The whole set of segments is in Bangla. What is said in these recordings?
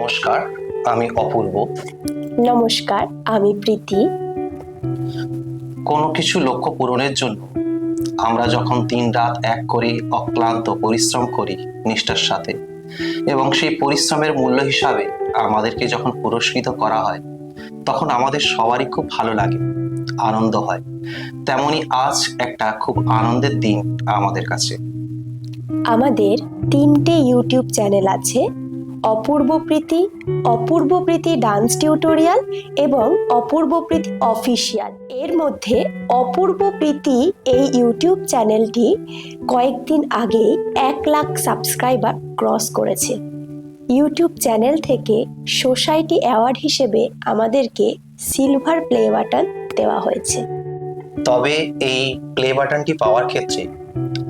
নমস্কার আমি অপূর্ব। নমস্কার আমি প্রীতি। কোনো কিছু লক্ষ্য পূরণের জন্য আমরা যখন দিন রাত এক করে অক্লান্ত পরিশ্রম করি নিষ্ঠার সাথে এবং সেই পরিশ্রমের মূল্য হিসাবে আমাদেরকে যখন পুরস্কৃত করা হয় তখন আমাদের সবারই খুব ভালো লাগে আনন্দ হয়। তেমনি আজ একটা খুব আনন্দের দিন আমাদের কাছে। আমাদের তিনটে ইউটিউব চ্যানেল আছে। অপূর্ব প্রীতি অপূর্ব প্রীতি ডান্স টিউটোরিয়াল এবং অপূর্ব প্রীতি অফিসিয়াল। এর মধ্যে অপূর্ব প্রীতি এই ইউটিউব চ্যানেলটি কয়েকদিন আগে এক লাখ সাবস্ক্রাইবার ক্রস করেছে। ইউটিউব চ্যানেল থেকে সোসাইটি অ্যাওয়ার্ড হিসেবে আমাদেরকে সিলভার প্লে বাটন দেওয়া হয়েছে। তবে এই প্লে বাটনটি পাওয়ার ক্ষেত্রে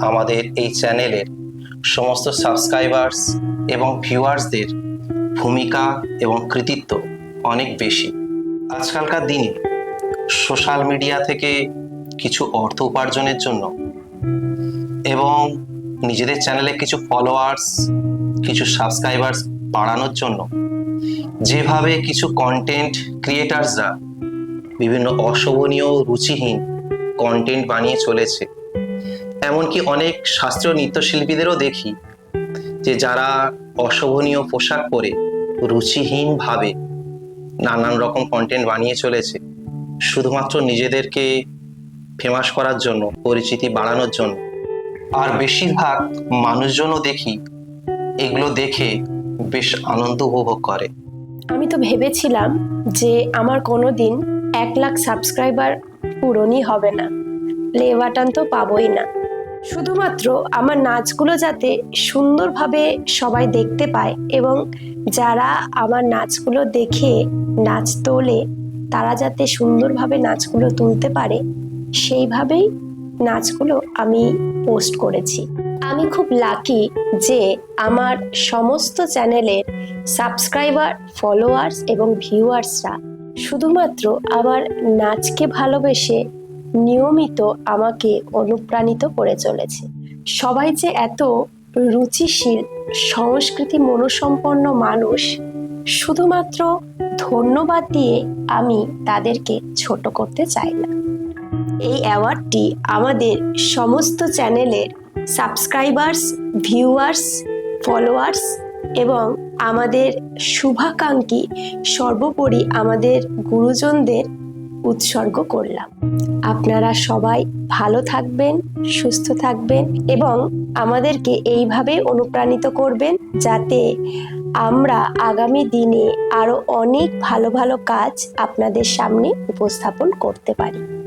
আমাদের এই চ্যানেলের সমস্ত সাবস্ক্রাইবার্স এবং ভিউয়ার্সদের ভূমিকা এবং কৃতিত্ব অনেক বেশি। আজকালকার দিনে সোশ্যাল মিডিয়া থেকে কিছু অর্থ উপার্জনের জন্য এবং নিজেদের চ্যানেলে কিছু ফলোয়ার্স কিছু সাবস্ক্রাইবার্স বাড়ানোর জন্য যেভাবে কিছু কন্টেন্ট ক্রিয়েটার্সরা বিভিন্ন অশোভনীয়, রুচিহীন কন্টেন্ট বানিয়ে চলেছে এমনকি অনেক শাস্ত্রীয় নৃত্যশিল্পীদেরও দেখি যে যারা অশোভনীয় পোশাক পরে রুচিহীনভাবে নানান রকম কন্টেন্ট বানিয়ে চলেছে, শুধুমাত্র নিজেদেরকে ফেমাস করার জন্য, পরিচিতি বাড়ানোর জন্য। আর বেশিরভাগ মানুষজনও দেখি এগুলো দেখে বেশ আনন্দ উপভোগ করে। আমি তো ভেবেছিলাম যে আমার কোনো দিন এক লাখ সাবস্ক্রাইবার পূরণই হবে না। প্লে বাটন তো পাবোই না। শুধুমাত্র আমার নাচগুলো যাতে সুন্দরভাবে সবাই দেখতে পায় এবং যারা আমার নাচগুলো দেখে নাচ তোলে, তারা যাতে সুন্দরভাবে নাচগুলো তুলতে পারে, সেইভাবেই নাচগুলো আমি পোস্ট করেছি। আমি খুব লাকি যে আমার সমস্ত চ্যানেলের সাবস্ক্রাইবার ফলোয়ার্স এবং ভিউয়ার্সরা শুধুমাত্র আমার নাচকে ভালোবেসে নিয়মিত আমাকে অনুপ্রাণিত করে চলেছে। সবাই যে এত রুচিশীল, সংস্কৃতি মনোসম্পন্ন মানুষ, শুধুমাত্র ধন্যবাদ দিয়ে আমি তাদেরকে ছোট করতে চাই না। এই অ্যাওয়ার্ডটি আমাদের সমস্ত চ্যানেলের সাবস্ক্রাইবার্স, ভিউয়ার্স, ফলোয়ার্স এবং আমাদের শুভাকাঙ্ক্ষী সর্বোপরি আমাদের গুরুজনদের উৎসর্গ করলাম। আপনারা সবাই ভালো থাকবেন, সুস্থ থাকবেন এবং আমাদেরকে এইভাবে অনুপ্রাণিত করবেন যাতে আমরা আগামী দিনে আরও অনেক ভালো ভালো কাজ আপনাদের সামনে উপস্থাপন করতে পারি।